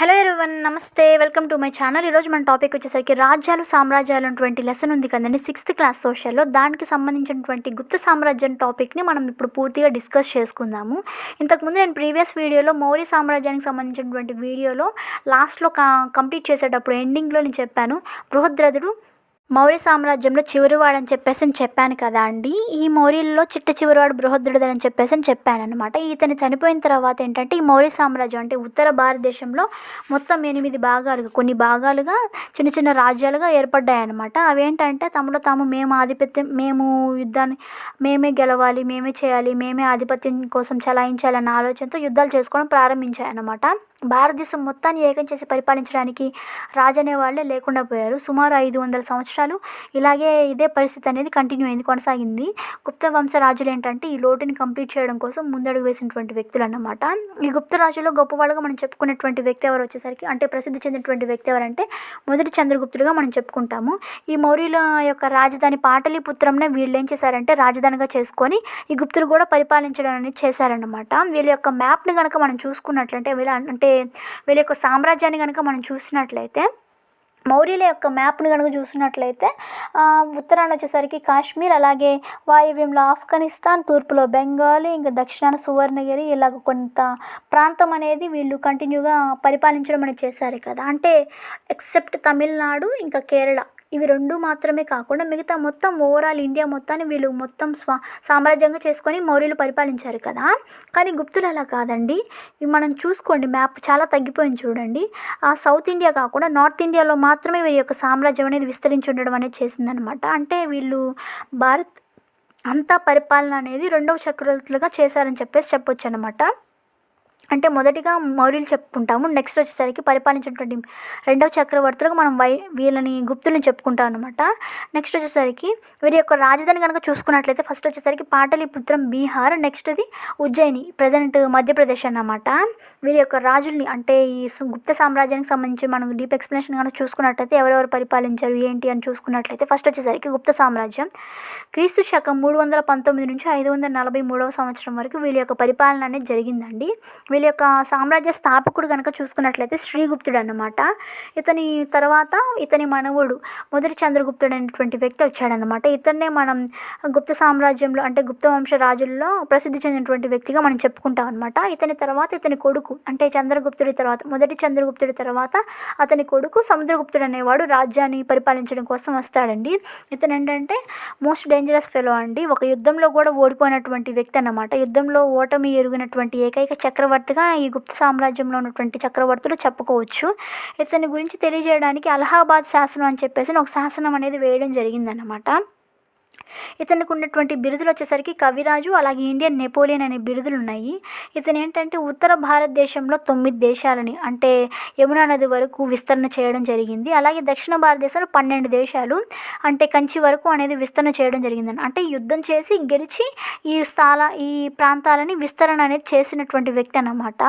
Hello everyone నమస్తే welcome to my channel ఈరోజు మన టాపిక్ వచ్చేసరికి రాజ్యాలు సామ్రాజ్యాలు అనేటువంటి లెసన్ ఉంది కదండి. సిక్స్త్ క్లాస్ సోషల్లో దానికి సంబంధించినటువంటి గుప్త సామ్రాజ్యం టాపిక్ని మనం ఇప్పుడు పూర్తిగా డిస్కస్ చేసుకుందాము. ఇంతకుముందు నేను ప్రీవియస్ వీడియోలో మౌర్య సామ్రాజ్యానికి సంబంధించినటువంటి వీడియోలో లాస్ట్లో కంప్లీట్ చేసేటప్పుడు ఎండింగ్లో నేను చెప్పాను. బృహద్రథుడు మౌర్య సామ్రాజ్యంలో చివరివాడని చెప్పేసి అని చెప్పాను కదా అండి. ఈ మౌర్యుల్లో చిట్ట చివరివాడు బృహద్రుడు అని చెప్పేసి అని చెప్పాను అనమాట ఇతను చనిపోయిన తర్వాత ఏంటంటే ఈ మౌర్య సామ్రాజ్యం అంటే ఉత్తర భారతదేశంలో మొత్తం ఎనిమిది భాగాలుగా కొన్ని భాగాలుగా చిన్న చిన్న రాజ్యాలుగా ఏర్పడ్డాయి అనమాట అవేంటంటే తమలో తాము మేము ఆధిపత్యం మేము యుద్ధాన్ని మేమే గెలవాలి మేమే చేయాలి మేమే ఆధిపత్యం కోసం చలాయించాలన్న ఆలోచనతో యుద్ధాలు చేసుకోవడం ప్రారంభించాయన్నమాట. భారతదేశం మొత్తాన్ని ఏకం చేసి పరిపాలించడానికి రాజు అనే వాళ్ళే లేకుండా పోయారు. సుమారు ఐదు వందల సంవత్సరాలు ఇలాగే ఇదే పరిస్థితి అనేది కంటిన్యూ అయింది కొనసాగింది. గుప్త వంశ రాజులు ఏంటంటే ఈ లోటుని కంప్లీట్ చేయడం కోసం ముందడుగు వేసినటువంటి వ్యక్తులు అన్నమాట ఈ గుప్త రాజులో గొప్పవాళ్ళుగా మనం చెప్పుకునేటువంటి వ్యక్తి ఎవరు వచ్చేసరికి అంటే ప్రసిద్ధి చెందినటువంటి వ్యక్తి ఎవరంటే మొదటి చంద్రగుప్తులుగా మనం చెప్పుకుంటాము. ఈ మౌర్యుల యొక్క రాజధాని పాటలీపుత్రంనే వీళ్ళు ఏం చేశారంటే రాజధానిగా చేసుకొని ఈ గుప్తులు కూడా పరిపాలించడం అనేది చేశారన్నమాట. వీళ్ళ యొక్క మ్యాప్ని కనుక మనం చూసుకున్నట్లయితే వీళ్ళ అంటే వీళ్ళ యొక్క సామ్రాజ్యాన్ని కనుక మనం చూసినట్లయితే మౌర్యుల యొక్క మ్యాప్ని కనుక చూసినట్లయితే ఉత్తరాన వచ్చేసరికి కాశ్మీర్ అలాగే వాయువ్యంలో ఆఫ్ఘనిస్తాన్ తూర్పులో బెంగాల్ ఇంకా దక్షిణాన సువర్ణగిరి ఇలాగ కొంత ప్రాంతం అనేది వీళ్ళు కంటిన్యూగా పరిపాలించడం అనేది చేశారు కదా. అంటే ఎక్సెప్ట్ తమిళనాడు ఇంకా కేరళ. ఇవి రెండు మాత్రమే కాకుండా మిగతా మొత్తం ఓవరాల్ ఇండియా మొత్తాన్ని వీళ్ళు మొత్తం స్వా సామ్రాజ్యంగా చేసుకొని మౌర్యులు పరిపాలించారు కదా. కానీ గుప్తులు అలా కాదండి. ఇవి మనం చూసుకోండి మ్యాప్ చాలా తగ్గిపోయింది చూడండి. ఆ సౌత్ ఇండియా కాకుండా నార్త్ ఇండియాలో మాత్రమే వీరి యొక్క సామ్రాజ్యం అనేది విస్తరించి ఉండడం అనేది చేసిందనమాట అంటే వీళ్ళు భారత్ అంతా పరిపాలన అనేది రెండవ చక్రవర్తులుగా చేశారని చెప్పేసి చెప్పొచ్చు అనమాట అంటే మొదటిగా మౌర్యులు చెప్పుకుంటాము నెక్స్ట్ వచ్చేసరికి పరిపాలించినటువంటి రెండవ చక్రవర్తులకు మనం వై వీళ్ళని గుప్తులను చెప్పుకుంటాం అనమాట నెక్స్ట్ వచ్చేసరికి వీరి యొక్క రాజధాని కనుక చూసుకున్నట్లయితే ఫస్ట్ వచ్చేసరికి పాటలీపుత్రం బీహార్ నెక్స్ట్ది ఉజ్జయిని ప్రజెంట్ మధ్యప్రదేశ్ అన్నమాట. వీరి యొక్క రాజుల్ని అంటే ఈ గుప్త సామ్రాజ్యానికి సంబంధించి మనం డీప్ ఎక్స్ప్లెనేషన్ కనుక చూసుకున్నట్లయితే ఎవరెవరు పరిపాలించారు ఏంటి అని చూసుకున్నట్లయితే ఫస్ట్ వచ్చేసరికి గుప్త సామ్రాజ్యం. క్రీస్తు శకం మూడు వందల పంతొమ్మిది నుంచి ఐదు వందల నలభై మూడవ సంవత్సరం వరకు వీళ్ళ యొక్క పరిపాలన అనేది జరిగిందండి. వీళ్ళ యొక్క సామ్రాజ్య స్థాపకుడు కనుక చూసుకున్నట్లయితే శ్రీగుప్తుడు అన్నమాట. ఇతని తర్వాత ఇతని మనవుడు మొదటి చంద్రగుప్తుడు అనేటువంటి వ్యక్తి వచ్చాడనమాట ఇతన్నే మనం గుప్త సామ్రాజ్యంలో అంటే గుప్త వంశ రాజుల్లో ప్రసిద్ధి చెందినటువంటి వ్యక్తిగా మనం చెప్పుకుంటాం అనమాట ఇతని తర్వాత ఇతని కొడుకు అంటే చంద్రగుప్తుడి తర్వాత మొదటి చంద్రగుప్తుడి తర్వాత అతని కొడుకు సముద్రగుప్తుడు అనేవాడు రాజ్యాన్ని పరిపాలించడం కోసం వస్తాడండి. ఇతను ఏంటంటే మోస్ట్ డేంజరస్ ఫెలో అండి. ఒక యుద్ధంలో కూడా ఓడిపోయినటువంటి వ్యక్తి అన్నమాట. యుద్ధంలో ఓటమి ఎరుగినటువంటి ఏకైక చక్రవర్తి చక్రవర్తిగా ఈ గుప్త సామ్రాజ్యంలో ఉన్నటువంటి చక్రవర్తులు చెప్పుకోవచ్చు. ఇతని గురించి తెలియజేయడానికి అలహాబాద్ శాసనం అని చెప్పేసి ఒక శాసనం అనేది వేయడం జరిగిందనమాట ఇతనికి ఉన్నటువంటి బిరుదులు వచ్చేసరికి కవిరాజు అలాగే ఇండియన్ నెపోలియన్ అనే బిరుదులు ఉన్నాయి ఇతను ఏంటంటే ఉత్తర భారతదేశంలో తొమ్మిది దేశాలని అంటే యమునా నది వరకు విస్తరణ చేయడం జరిగింది. అలాగే దక్షిణ భారతదేశంలో పన్నెండు దేశాలు అంటే కంచి వరకు అనేది విస్తరణ చేయడం జరిగిందని అంటే యుద్ధం చేసి గెలిచి ఈ స్థాల ఈ ప్రాంతాలని విస్తరణ అనేది చేసినటువంటి వ్యక్తి అన్నమాట.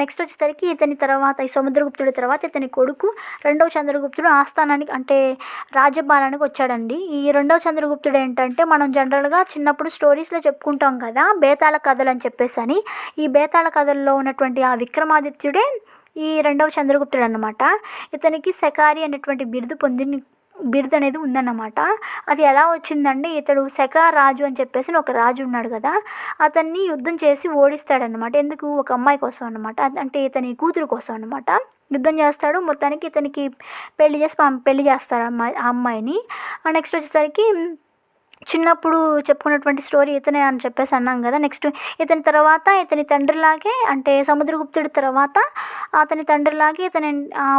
నెక్స్ట్ వచ్చేసరికి ఇతని తర్వాత ఈ సముద్రగుప్తుడి తర్వాత ఇతని కొడుకు రెండవ చంద్రగుప్తుడు ఆస్థానానికి అంటే రాజ్యపాలనకి వచ్చాడండి. ఈ రెండవ చంద్రగుప్తుడు ఏంటంటే మనం జనరల్గా చిన్నప్పుడు స్టోరీస్లో చెప్పుకుంటాం కదా బేతాళ కథలు అని చెప్పేసి అని. ఈ బేతాళ కథల్లో ఉన్నటువంటి ఆ విక్రమాదిత్యుడే ఈ రెండవ చంద్రగుప్తుడు అనమాట ఇతనికి సెకారి అనేటువంటి బిరుదు పొందిన బిరుదు అనేది ఉందన్నమాట. అది ఎలా వచ్చిందంటే ఇతడు శక రాజు అని చెప్పేసి ఒక రాజు ఉన్నాడు కదా అతన్ని యుద్ధం చేసి ఓడిస్తాడనమాట ఎందుకు? ఒక అమ్మాయి కోసం అనమాట అంటే ఇతని కూతురు కోసం అనమాట యుద్ధం చేస్తాడు. మొత్తానికి ఇతనికి పెళ్ళి చేసి పెళ్ళి చేస్తాడు అమ్మాయి ఆ అమ్మాయిని. నెక్స్ట్ వచ్చేసరికి చిన్నప్పుడు చెప్పుకున్నటువంటి స్టోరీ ఇతనే అని చెప్పేసి అన్నాం కదా. నెక్స్ట్ ఇతని తర్వాత ఇతని తండ్రిలాగే అంటే సముద్రగుప్తుడి తర్వాత అతని తండ్రిలాగే ఇతని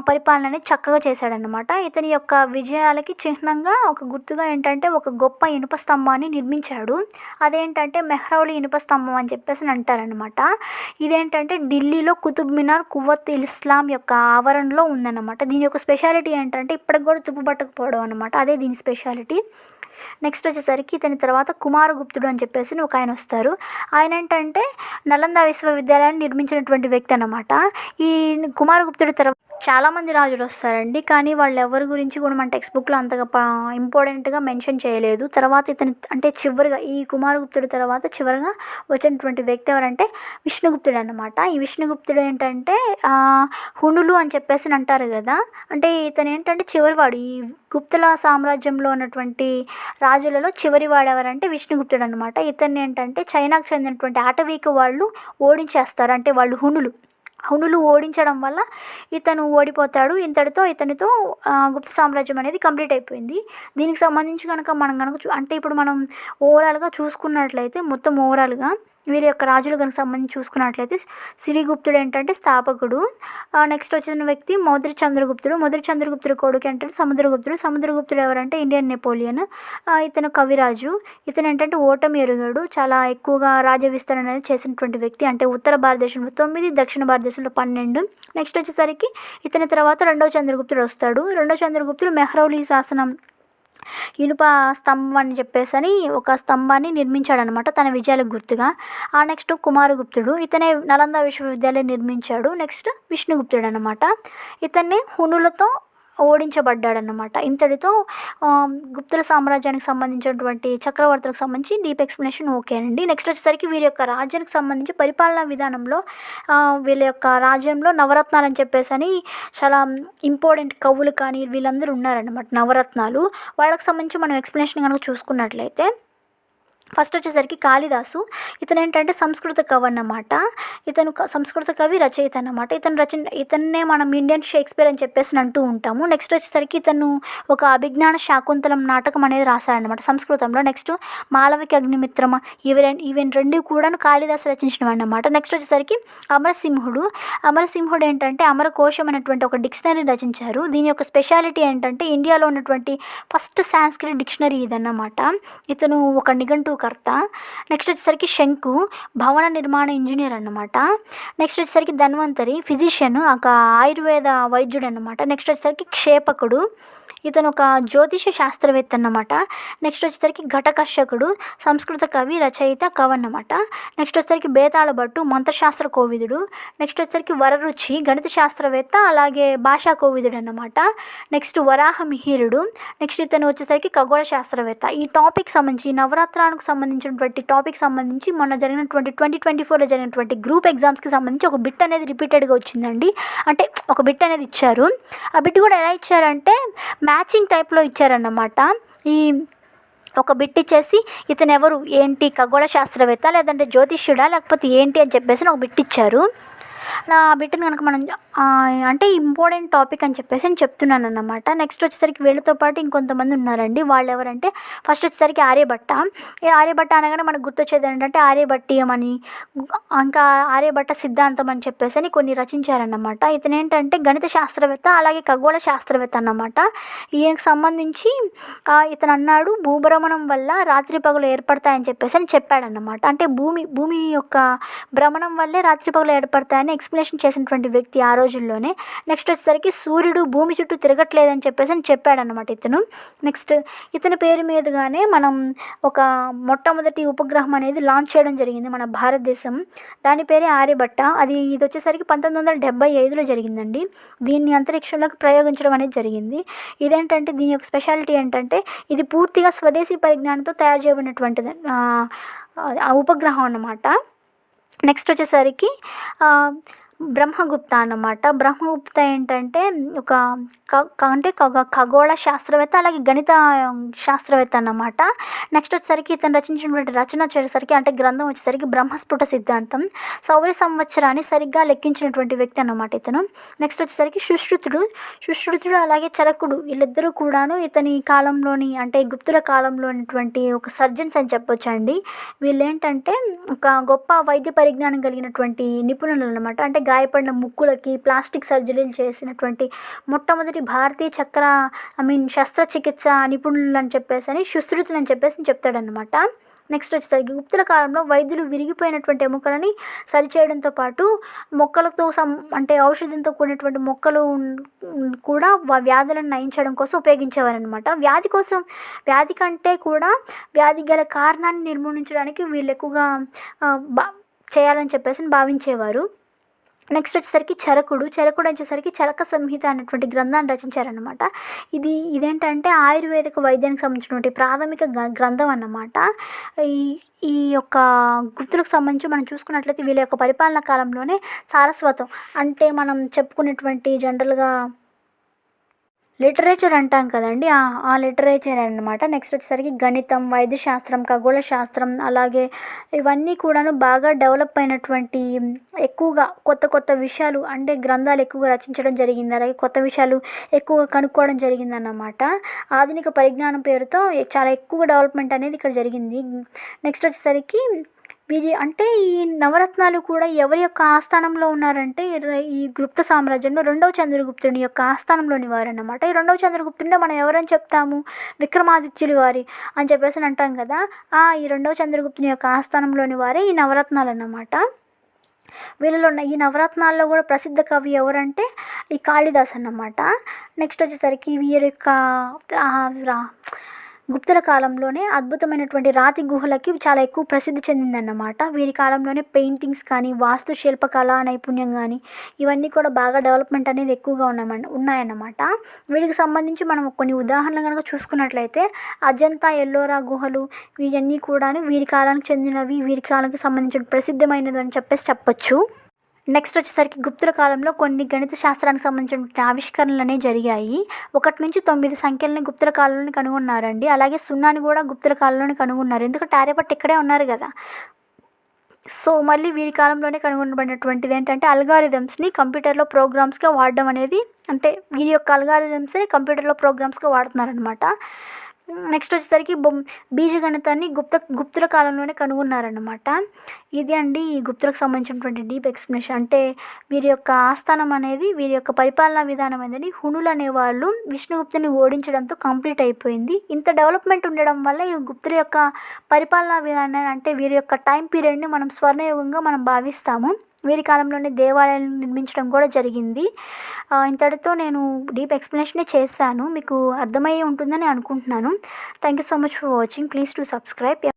పరిపాలనని పరిపాలన అనేది చక్కగా చేశాడనమాట ఇతని యొక్క విజయాలకి చిహ్నంగా ఒక గుర్తుగా ఏంటంటే ఒక గొప్ప ఇనుప స్తంభాన్ని నిర్మించాడు. అదేంటంటే మెహ్రౌలి ఇనుప స్తంభం అని చెప్పేసి అంటారనమాట ఇదేంటంటే ఢిల్లీలో కుతుబ్ మినార్ కువత్ ఇస్లాం యొక్క ఆవరణలో ఉందన్నమాట. దీని యొక్క స్పెషాలిటీ ఏంటంటే ఇప్పటికి కూడా తుప్పుపట్టకపోవడం అనమాట అదే దీని స్పెషాలిటీ. నెక్స్ట్ వచ్చేసరికి ఇతని తర్వాత కుమారగుప్తుడు అని చెప్పేసి ఒక ఆయన వస్తారు. ఆయన ఏంటంటే నలంద విశ్వవిద్యాలయాన్ని నిర్మించినటువంటి వ్యక్తి అన్నమాట. ఈ కుమారగుప్తుడి తర్వాత చాలామంది రాజులు వస్తారండి కానీ వాళ్ళు ఎవరి గురించి కూడా మన టెక్స్ట్ బుక్లో అంతగా ఇంపార్టెంట్గా మెన్షన్ చేయలేదు. తర్వాత ఇతని అంటే చివరిగా ఈ కుమారగుప్తుడి తర్వాత చివరిగా వచ్చినటువంటి వ్యక్తి ఎవరంటే విష్ణుగుప్తుడు అనమాట ఈ విష్ణుగుప్తుడు ఏంటంటే హుణులు అని చెప్పేసి అని అంటారు కదా అంటే ఇతను ఏంటంటే చివరివాడు. ఈ గుప్తుల సామ్రాజ్యంలో ఉన్నటువంటి రాజులలో చివరివాడు ఎవరంటే విష్ణుగుప్తుడు అనమాట ఇతన్ని ఏంటంటే చైనాకు చెందినటువంటి ఆటవీక వాళ్ళు ఓడించేస్తారు అంటే వాళ్ళు హుణులు హునులు ఓడించడం వల్ల ఇతను ఓడిపోతాడు. ఇంతటితో ఇతనితో గుప్త సామ్రాజ్యం అనేది కంప్లీట్ అయిపోయింది. దీనికి సంబంధించి కనుక మనం కనుక చూ- అంటే ఇప్పుడు మనం ఓవరాల్గా చూసుకున్నట్లయితే మొత్తం ఓవరాల్గా వీరి యొక్క రాజులు కనుక సంబంధించి చూసుకున్నట్లయితే సిరిగుప్తుడు ఏంటంటే స్థాపకుడు. నెక్స్ట్ వచ్చిన వ్యక్తి మొదటి చంద్రగుప్తుడు. మొదటి చంద్రగుప్తుడు కొడుకు ఏంటంటే సముద్రగుప్తుడు. సముద్రగుప్తుడు ఎవరంటే ఇండియన్ నెపోలియన్. ఇతను కవిరాజు. ఇతను ఏంటంటే ఓటమి ఎరుగడు. చాలా ఎక్కువగా రాజ్య విస్తరణ అనేది చేసినటువంటి వ్యక్తి. అంటే ఉత్తర భారతదేశంలో తొమ్మిది దక్షిణ భారతదేశంలో పన్నెండు. నెక్స్ట్ వచ్చేసరికి ఇతని తర్వాత రెండవ చంద్రగుప్తుడు వస్తాడు. రెండవ చంద్రగుప్తుడు మెహ్రౌలి శాసనం ఇనుప స్తంభం అని చెప్పేసి అని ఒక స్తంభాన్ని నిర్మించాడనమాట తన విజయాలకు గుర్తుగా. ఆ నెక్స్ట్ కుమారగుప్తుడు ఇతనే నలంద విశ్వవిద్యాలయం నిర్మించాడు. నెక్స్ట్ విష్ణుగుప్తుడు అనమాట ఇతన్ని హునులతో ఓడించబడ్డాడనమాట ఇంతటితో గుప్తుల సామ్రాజ్యానికి సంబంధించినటువంటి చక్రవర్తులకు సంబంధించి డీప్ ఎక్స్ప్లెనేషన్ ఓకే అండి. నెక్స్ట్ వచ్చేసరికి వీరి యొక్క రాజ్యానికి సంబంధించి పరిపాలనా విధానంలో వీళ్ళ యొక్క రాజ్యంలో నవరత్నాలు అని చెప్పేసి అని చాలా ఇంపార్టెంట్ కవులు కానీ వీళ్ళందరూ ఉన్నారన్నమాట నవరత్నాలు. వాళ్ళకి సంబంధించి మనం ఎక్స్ప్లెనేషన్ కనుక చూసుకున్నట్లయితే ఫస్ట్ వచ్చేసరికి కాళిదాసు. ఇతను ఏంటంటే సంస్కృత కవి అన్నమాట. ఇతను క- సంస్కృత కవి రచయిత అన్నమాట. ఇతను రచన ఇతన్నే మనం ఇండియన్ షేక్స్పియర్ అని చెప్పేసి అంటూ ఉంటాము. నెక్స్ట్ వచ్చేసరికి ఇతను ఒక అభిజ్ఞాన శాకుంతలం నాటకం అనేది రాశాడనమాట సంస్కృతంలో. నెక్స్ట్ మాలవిక అగ్నిమిత్రమ ఇవి ఇవి రెండు కూడా కాళిదాసు రచించినవి అన్నమాట నెక్స్ట్ వచ్చేసరికి అమరసింహుడు. అమరసింహుడు ఏంటంటే అమరకోశం అనేటువంటి ఒక డిక్షనరీ రచించారు. దీని యొక్క స్పెషాలిటీ ఏంటంటే ఇండియాలో ఉన్నటువంటి ఫస్ట్ సాంస్క్రిట్ డిక్షనరీ ఇదన్నమాట. ఇతను ఒక నిఘంటు నిఘంటుకర్త నెక్స్ట్ వచ్చేసరికి శంకు భవన నిర్మాణ ఇంజనీర్ అనమాట నెక్స్ట్ వచ్చేసరికి ధన్వంతరి ఫిజిషియన్ ఒక ఆయుర్వేద వైద్యుడు అనమాట నెక్స్ట్ వచ్చేసరికి క్షేపకుడు. ఇతను ఒక జ్యోతిష శాస్త్రవేత్త అన్నమాట. నెక్స్ట్ వచ్చేసరికి ఘటకర్షకుడు సంస్కృత కవి రచయిత కవి అన్నమాట నెక్స్ట్ వచ్చేసరికి బేతాళ భట్టు మంత్రశాస్త్ర కోవిదుడు. నెక్స్ట్ వచ్చేసరికి వరరుచి గణిత శాస్త్రవేత్త అలాగే భాషా కోవిదుడు అన్నమాట. నెక్స్ట్ వరాహ మిహిరుడు. నెక్స్ట్ ఇతను వచ్చేసరికి ఖగోళ శాస్త్రవేత్త. ఈ టాపిక్ సంబంధించి నవరాత్రానికి సంబంధించినటువంటి టాపిక్ సంబంధించి మొన్న జరిగినటువంటి ట్వంటీ ట్వంటీ ఫోర్లో జరిగినటువంటి గ్రూప్ ఎగ్జామ్స్కి సంబంధించి ఒక బిట్ అనేది రిపీటెడ్గా వచ్చిందండి. అంటే ఒక బిట్ అనేది ఇచ్చారు. ఆ బిట్ కూడా ఎలా ఇచ్చారంటే మ్యాచింగ్ టైప్లో ఇచ్చారన్నమాట. ఈ ఒక బిట్ ఇచ్చేసి ఇతను ఎవరు ఏంటి? ఖగోళ శాస్త్రవేత్త లేదంటే జ్యోతిష్యుడా? లేకపోతే ఏంటి అని చెప్పేసి ఒక బిట్ ఇచ్చారు నా బిడ్డను కనుక మనం అంటే ఇంపార్టెంట్ టాపిక్ అని చెప్పేసి నేను చెప్తున్నాను అన్నమాట నెక్స్ట్ వచ్చేసరికి వీళ్ళతో పాటు ఇంకొంతమంది ఉన్నారండి. వాళ్ళు ఎవరంటే ఫస్ట్ వచ్చేసరికి ఆర్యభట్ట. ఈ ఆర్యభట్ట అనగానే మనకు గుర్తొచ్చేది ఏంటంటే ఆర్యభట్టీయం అని ఇంకా ఆర్యభట్ట సిద్ధాంతం అని చెప్పేసి అని కొన్ని రచించారన్నమాట. ఇతను ఏంటంటే గణిత శాస్త్రవేత్త అలాగే ఖగోళ శాస్త్రవేత్త అన్నమాట. ఈయనకు సంబంధించి ఇతను అన్నాడు భూభ్రమణం వల్ల రాత్రి పగలు ఏర్పడతాయని చెప్పేసి అని చెప్పాడన్నమాట. అంటే భూమి భూమి యొక్క భ్రమణం వల్లే రాత్రి పగలు ఏర్పడతాయని ఎక్స్ప్లెనేషన్ చేసినటువంటి వ్యక్తి ఆ రోజుల్లోనే. నెక్స్ట్ వచ్చేసరికి సూర్యుడు భూమి చుట్టూ తిరగట్లేదని చెప్పేసి అని చెప్పాడనమాట ఇతను. నెక్స్ట్ ఇతని పేరు మీదుగానే మనం ఒక మొట్టమొదటి ఉపగ్రహం అనేది లాంచ్ చేయడం జరిగింది మన భారతదేశం. దాని పేరే ఆర్యభట్ట. అది ఇది వచ్చేసరికి పంతొమ్మిది వందల డెబ్బై ఐదులో జరిగిందండి. దీన్ని అంతరిక్షంలోకి ప్రయోగించడం అనేది జరిగింది. ఇదేంటంటే దీని యొక్క స్పెషాలిటీ ఏంటంటే ఇది పూర్తిగా స్వదేశీ పరిజ్ఞానంతో తయారు చేయబడినటువంటిది. ఆ ఉపగ్రహం అన్నమాట. నెక్స్ట్ వచ్చేసరికి బ్రహ్మగుప్త అన్నమాట. బ్రహ్మగుప్త ఏంటంటే ఒక క- అంటే ఖగోళ శాస్త్రవేత్త అలాగే గణిత శాస్త్రవేత్త అన్నమాట. నెక్స్ట్ వచ్చేసరికి ఇతను రచించినటువంటి రచన వచ్చేసరికి అంటే గ్రంథం వచ్చేసరికి బ్రహ్మస్ఫుట సిద్ధాంతం. సౌర సంవత్సరాన్ని సరిగ్గా లెక్కించినటువంటి వ్యక్తి అన్నమాట ఇతను. నెక్స్ట్ వచ్చేసరికి సుశ్రుతుడు. సుశ్రుతుడు అలాగే చరకుడు. వీళ్ళిద్దరూ కూడాను ఇతని కాలంలోని అంటే గుప్తుల కాలంలో ఉన్నటువంటి ఒక సర్జన్స్ అని చెప్పొచ్చండి. వీళ్ళేంటంటే ఒక గొప్ప వైద్య పరిజ్ఞానం కలిగినటువంటి నిపుణులు అనమాట అంటే గాయపడిన ముక్కులకి ప్లాస్టిక్ సర్జరీలు చేసినటువంటి మొట్టమొదటి భారతీయ చక్ర ఐ మీన్ శస్త్రచికిత్స నిపుణులు అని చెప్పేసి అని సుశ్రుతులు అని చెప్పేసి చెప్తాడనమాట నెక్స్ట్ వచ్చేసరికి గుప్తుల కాలంలో వైద్యులు విరిగిపోయినటువంటి ఎముకలని సరిచేయడంతో పాటు మొక్కలతో సం అంటే ఔషధంతో కూడినటువంటి మొక్కలు ఉన్- కూడా వా- వ్యాధులను నయించడం కోసం ఉపయోగించేవారనమాట వ్యాధి కోసం వ్యాధి కంటే కూడా వ్యాధి గల కారణాన్ని నిర్మూలించడానికి వీళ్ళు ఎక్కువగా బా చేయాలని చెప్పేసి భావించేవారు. నెక్స్ట్ వచ్చేసరికి చరకుడు. చరకుడు వచ్చేసరికి చరక సంహిత అనేటువంటి గ్రంథాన్ని రచించారనమాట ఇది ఇదేంటంటే ఆయుర్వేదిక వైద్యానికి సంబంధించినటువంటి ప్రాథమిక గ్రంథం అన్నమాట. ఈ ఈ యొక్క గుప్తులకు సంబంధించి మనం చూసుకున్నట్లయితే వీళ్ళ యొక్క పరిపాలనా కాలంలోనే సారస్వతం. అంటే మనం చెప్పుకునేటువంటి జనరల్గా లిటరేచర్ అంటాం కదండి. ఆ లిటరేచర్ అనమాట నెక్స్ట్ వచ్చేసరికి గణితం వైద్య శాస్త్రం ఖగోళ శాస్త్రం అలాగే ఇవన్నీ కూడాను బాగా డెవలప్ అయినటువంటి ఎక్కువగా కొత్త కొత్త విషయాలు అంటే గ్రంథాలు ఎక్కువగా రచించడం జరిగింది. అలాగే కొత్త విషయాలు ఎక్కువగా కనుక్కోవడం జరిగిందన్నమాట. ఆధునిక పరిజ్ఞానం పేరుతో చాలా ఎక్కువ డెవలప్మెంట్ అనేది ఇక్కడ జరిగింది. నెక్స్ట్ వచ్చేసరికి వీరి అంటే ఈ నవరత్నాలు కూడా ఎవరి యొక్క ఆస్థానంలో ఉన్నారంటే ఈ గుప్త సామ్రాజ్యంలో రెండవ చంద్రగుప్తుని యొక్క ఆస్థానంలోని వారన్నమాట. ఈ రెండవ చంద్రగుప్తుడిని మనం ఎవరని చెప్తాము? విక్రమాదిత్యులు వారి అని చెప్పేసి అని అంటాం కదా. ఆ ఈ రెండవ చంద్రగుప్తుని యొక్క ఆస్థానంలోని వారే ఈ నవరత్నాలు అన్నమాట వీళ్ళలో ఉన్న ఈ నవరత్నాల్లో కూడా ప్రసిద్ధ కవి ఎవరంటే ఈ కాళిదాస్ అన్నమాట నెక్స్ట్ వచ్చేసరికి వీరి యొక్క గుప్తుల కాలంలోనే అద్భుతమైనటువంటి రాతి గుహలకి చాలా ఎక్కువ ప్రసిద్ధి చెందిందన్నమాట. వీరి కాలంలోనే పెయింటింగ్స్ కానీ వాస్తు శిల్పకళ నైపుణ్యం కానీ ఇవన్నీ కూడా బాగా డెవలప్మెంట్ అనేది ఎక్కువగా ఉన్నామన్న ఉన్నాయన్నమాట. వీటికి సంబంధించి మనం కొన్ని ఉదాహరణలు కనుక చూసుకున్నట్లయితే అజంతా ఎల్లోరా గుహలు ఇవన్నీ కూడా వీరి కాలానికి చెందినవి వీరి కాలానికి సంబంధించిన ప్రసిద్ధమైనవి అని చెప్పేసి చెప్పొచ్చు. నెక్స్ట్ వచ్చేసరికి గుప్తుల కాలంలో కొన్ని గణిత శాస్త్రానికి సంబంధించిన ఆవిష్కరణలు అనేవి జరిగాయి. ఒకటి నుంచి తొమ్మిది సంఖ్యలని గుప్తుల కాలంలోనే కనుగొన్నారండి. అలాగే సున్నాని కూడా గుప్తుల కాలంలోనే కనుగొన్నారు. ఎందుకంటే ఆర్యభట్ట ఇక్కడే ఉన్నారు కదా. సో మళ్ళీ వీరి కాలంలోనే కనుగొనబడినటువంటిది ఏంటంటే అల్గారిథమ్స్ని కంప్యూటర్లో ప్రోగ్రామ్స్గా వాడడం అనేది అంటే వీరి యొక్క అల్గారిథమ్సే కంప్యూటర్లో ప్రోగ్రామ్స్గా వాడుతున్నారనమాట నెక్స్ట్ వచ్చేసరికి బొమ్ బీజగణితాన్ని గుప్త గుప్తుల కాలంలోనే కనుగొన్నారనమాట ఇది అండి ఈ గుప్తులకు సంబంధించినటువంటి డీప్ ఎక్స్ప్లెనేషన్. అంటే వీరి యొక్క ఆస్థానం అనేది వీరి యొక్క పరిపాలనా విధానం అనేది హునులు అనేవాళ్ళు విష్ణుగుప్తుని ఓడించడంతో కంప్లీట్ అయిపోయింది. ఇంత డెవలప్మెంట్ ఉండడం వల్ల ఈ గుప్తుల యొక్క పరిపాలనా విధానం అంటే వీరి యొక్క టైం పీరియడ్ని మనం స్వర్ణయుగంగా మనం భావిస్తాము. వీరి కాలంలోనే దేవాలయాలను నిర్మించడం కూడా జరిగింది. ఇంతటితో నేను డీప్ ఎక్స్ప్లెనేషనే చేశాను. మీకు అర్థమయ్యే ఉంటుందని అనుకుంటున్నాను. Thank you so much for watching please to subscribe